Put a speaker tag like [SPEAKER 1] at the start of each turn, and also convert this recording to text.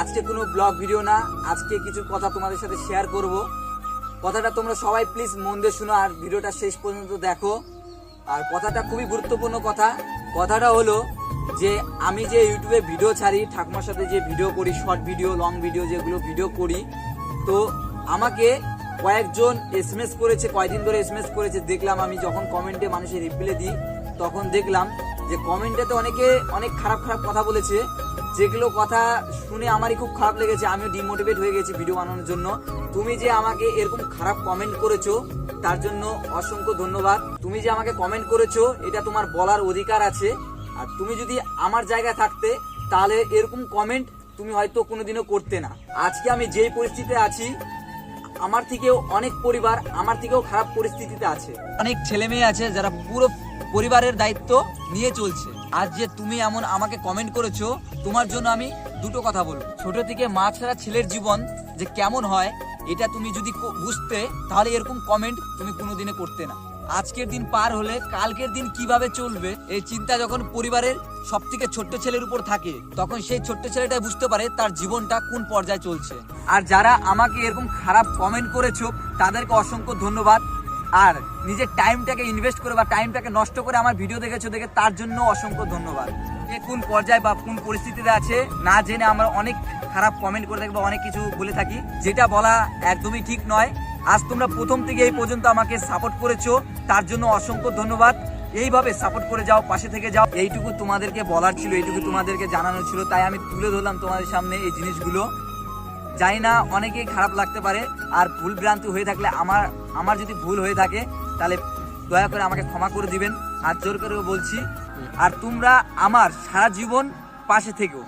[SPEAKER 1] আজকে কোনো blog video না, আজকে কিছু কথা তোমাদের সাথে শেয়ার করব। কথাটা তোমরা সবাই প্লিজ মন দিয়ে শুনো আর ভিডিওটা শেষ পর্যন্ত দেখো। আর কথাটা খুবই গুরুত্বপূর্ণ কথা। কথাটা হলো যে আমি যে ইউটিউবে ভিডিও ছাড়ি, ঠাকুমার সাথে যে ভিডিও করি শর্ট ভিডিও লং ভিডিও যেগুলো ভিডিও করি, তো আমাকে কয়েকজন এসএমএস করেছে কয়েকদিন ধরে এসএমএস করেছে। দেখলাম আমি যখন কমেন্টে মানুষের রিপ্লাই দিই, তখন দেখলাম যে কমেন্টেতে অনেকে অনেক খারাপ খারাপ কথা বলেছে। যেগুলো কথা শুনে আমারই খুব খারাপ লেগেছে, আমিও ডিমোটিভেট হয়ে গেছি ভিডিও বানানোর জন্য। তুমি যে আমাকে এরকম খারাপ কমেন্ট করেছ, তার জন্য অসংখ্য ধন্যবাদ। তুমি যে আমাকে কমেন্ট করেছ, এটা তোমার বলার অধিকার আছে। আর তুমি যদি আমার জায়গায় থাকতে, তাহলে এরকম কমেন্ট তুমি হয়তো কোনোদিনও করতে না। আজকে আমি যেই পরিস্থিতিতে আছি, আমার থেকেও অনেক পরিবার আমার থেকেও খারাপ পরিস্থিতিতে আছে। অনেক ছেলে মেয়ে আছে যারা পুরো পরিবারের দায়িত্ব নিয়ে চলছে। আজ যে তুমি এমন আমাকে কমেন্ট করেছ, তোমার জন্য আমি দুটো কথা বলব। ছোট থেকে মা ছাড়া ছেলের জীবন যে কেমন হয়, এটা তুমি যদি বুঝতে, তাহলে এরকম কমেন্ট তুমি কোনোদিনে করতে না। আজকের দিন পার হলে কালকের দিন কীভাবে চলবে, এই চিন্তা যখন পরিবারের সব থেকে ছোট্ট ছেলের উপর থাকে, তখন সেই ছোট্ট ছেলেটাই বুঝতে পারে তার জীবনটা কোন পর্যায়ে চলছে। আর যারা আমাকে এরকম খারাপ কমেন্ট করেছ, তাদেরকে অসংখ্য ধন্যবাদ। আর নিজের টাইমটাকে ইনভেস্ট করে বা টাইমটাকে নষ্ট করে আমার ভিডিও দেখেছ দেখে তার জন্য অসংখ্য ধন্যবাদ। কে কোন পর্যায়ে বা কোন পরিস্থিতিতে আছে, না জেনে আমরা অনেক খারাপ কমেন্ট করে থাকি বা অনেক কিছু বলে থাকি। যেটা বলা একদমই ঠিক নয়। আজ তোমরা প্রথম থেকে এই পর্যন্ত আমাকে সাপোর্ট করেছ, তার জন্য অসংখ্য ধন্যবাদ। এইভাবে সাপোর্ট করে যাও, পাশে থেকে যাও। এইটুকু তোমাদেরকে বলার ছিল, এইটুকু তোমাদেরকে জানানো ছিল। তাই আমি তুলে ধরলাম তোমাদের সামনে এই জিনিসগুলো। জানি না, অনেকেই খারাপ লাগতে পারে, আর ভুল ভ্রান্তি হয়ে থাকলে আমার আমার যদি ভুল হয়ে থাকে, তাহলে দয়া করে আমাকে ক্ষমা করে দিবেন। আর জোর করেও বলছি, আর তোমরা আমার সারা জীবন পাশে থেকেও